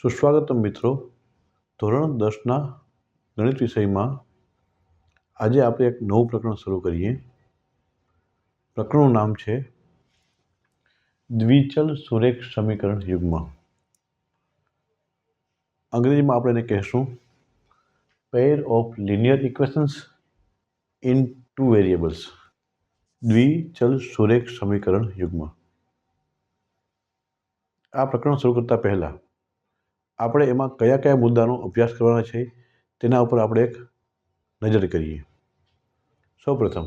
સુસ્વાગતમ મિત્રો, ધોરણ દસના ગણિત વિષયમાં આજે આપણે એક નવું પ્રકરણ શરૂ કરીએ. પ્રકરણનું નામ છે દ્વિચલ સુરેખ સમીકરણ યુગ્મ. અંગ્રેજીમાં આપણે એને કહેશું pair of linear equations in two variables દ્વિચલ સુરેખ સમીકરણ યુગ્મ. આ પ્રકરણ શરૂ કરતાં પહેલાં આપણે એમાં કયા કયા મુદ્દાનો અભ્યાસ કરવાના છે, તેના ઉપર આપણે એક નજર કરીએ. સૌપ્રથમ,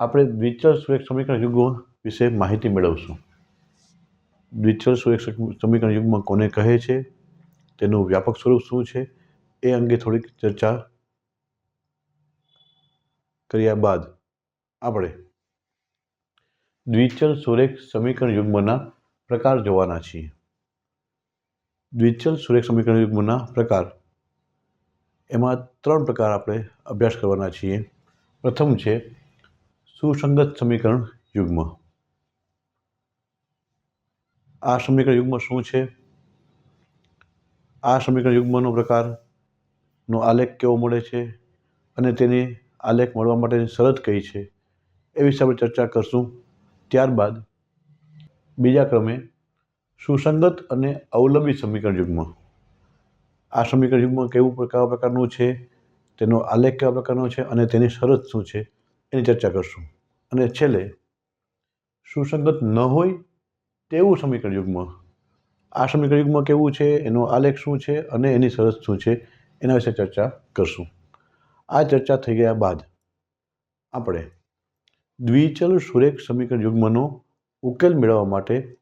આપણે દ્વિચલ સુરેખ સમીકરણ યુગ્મ વિશે માહિતી મેળવશું. દ્વિચલ સુરેખ સમીકરણ યુગમાં કોને કહે છે, તેનું વ્યાપક સ્વરૂપ શું છે, એ અંગે થોડીક ચર્ચા કર્યા બાદ આપણે દ્વિચલ સુરેખ સમીકરણ યુગ્મના પ્રકાર જોવાના છીએ. દ્વિચલ સુરેખ સમીકરણ યુગ્મના પ્રકાર. એમાં ત્રણ પ્રકાર આપણે અભ્યાસ કરવાના છીએ. પ્રથમ છે સુસંગત સમીકરણ યુગ્મ. આ સમીકરણ યુગ્મ શું છે? આ સમીકરણ યુગ્મનો પ્રકારનો આલેખ કેવો મળે છે? અને તેને આલેખ મળવા માટેની શરત કઈ છે? એ વિશે આપણે ચર્ચા કરશું. ત્યારબાદ બીજા ક્રમે સુસંગત અને અવલંબી સમીકરણ યુગમાં. આ સમીકરણ યુગમાં કેવું કયા પ્રકારનું છે? તેનો આલેખ કેવા પ્રકારનો છે? અને તેની શરત શું છે? એની ચર્ચા કરશું. અને છેલ્લે, સુસંગત ન હોય તેવું સમીકરણ યુગમાં. આ સમીકરણ યુગમાં કેવું છે? એનો આલેખ શું છે? અને એની શરત શું છે? એના વિશે ચર્ચા કરશું. આ ચર્ચા થઈ ગયા બાદ આપણે દ્વિચલ સુરેખ સમીકરણ યુગ્મનો ઉકેલ મેળવવા માટે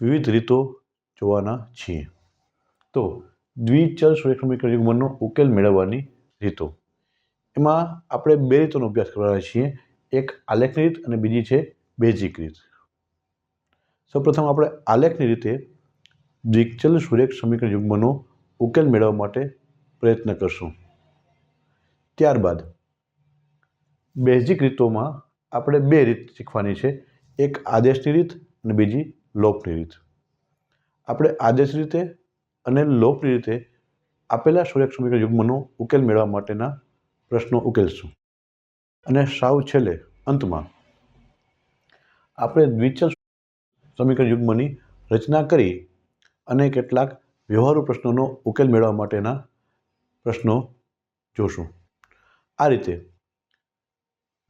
વિવિધ રીતો જોવાના છીએ. તો દ્વિચલ સુરેખ સમીકરણ યુગ્મનો ઉકેલ મેળવવાની રીતો. એમાં આપણે બે રીતોનો અભ્યાસ કરવાના છીએ. એક આલેખની રીત અને બીજી છે બેઝિક રીત. સૌપ્રથમ આપણે આલેખની રીતે દ્વિચલ સુરેખ સમીકરણ યુગ્મનો ઉકેલ મેળવવા માટે પ્રયત્ન કરશું. ત્યારબાદ બેઝિક રીતોમાં આપણે બે રીત શીખવાની છે. એક આદેશની રીત અને બીજી રીત આપણે આદેશ રીતે અને લોપની રીતે આપેલા સુરેખ સમીકરણ યુગ્મનો ઉકેલ મેળવવા માટેના પ્રશ્નો ઉકેલશું. અને સાવ છેલ્લે, અંતમાં, આપણે દ્વિચલ સમીકરણ યુગ્મની રચના કરી અને કેટલાક વ્યવહારુ પ્રશ્નોનો ઉકેલ મેળવવા માટેના પ્રશ્નો જોશું. આ રીતે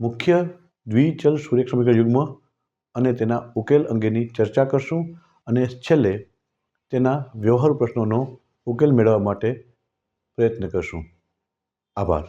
મુખ્ય દ્વિચલ સુરેખ સમીકરણ યુગ્મ અને તેના ઉકેલ અંગેની ચર્ચા કરશું અને છેલ્લે તેના વ્યવહાર પ્રશ્નોનો ઉકેલ મેળવવા માટે પ્રયત્ન કરશું. આભાર.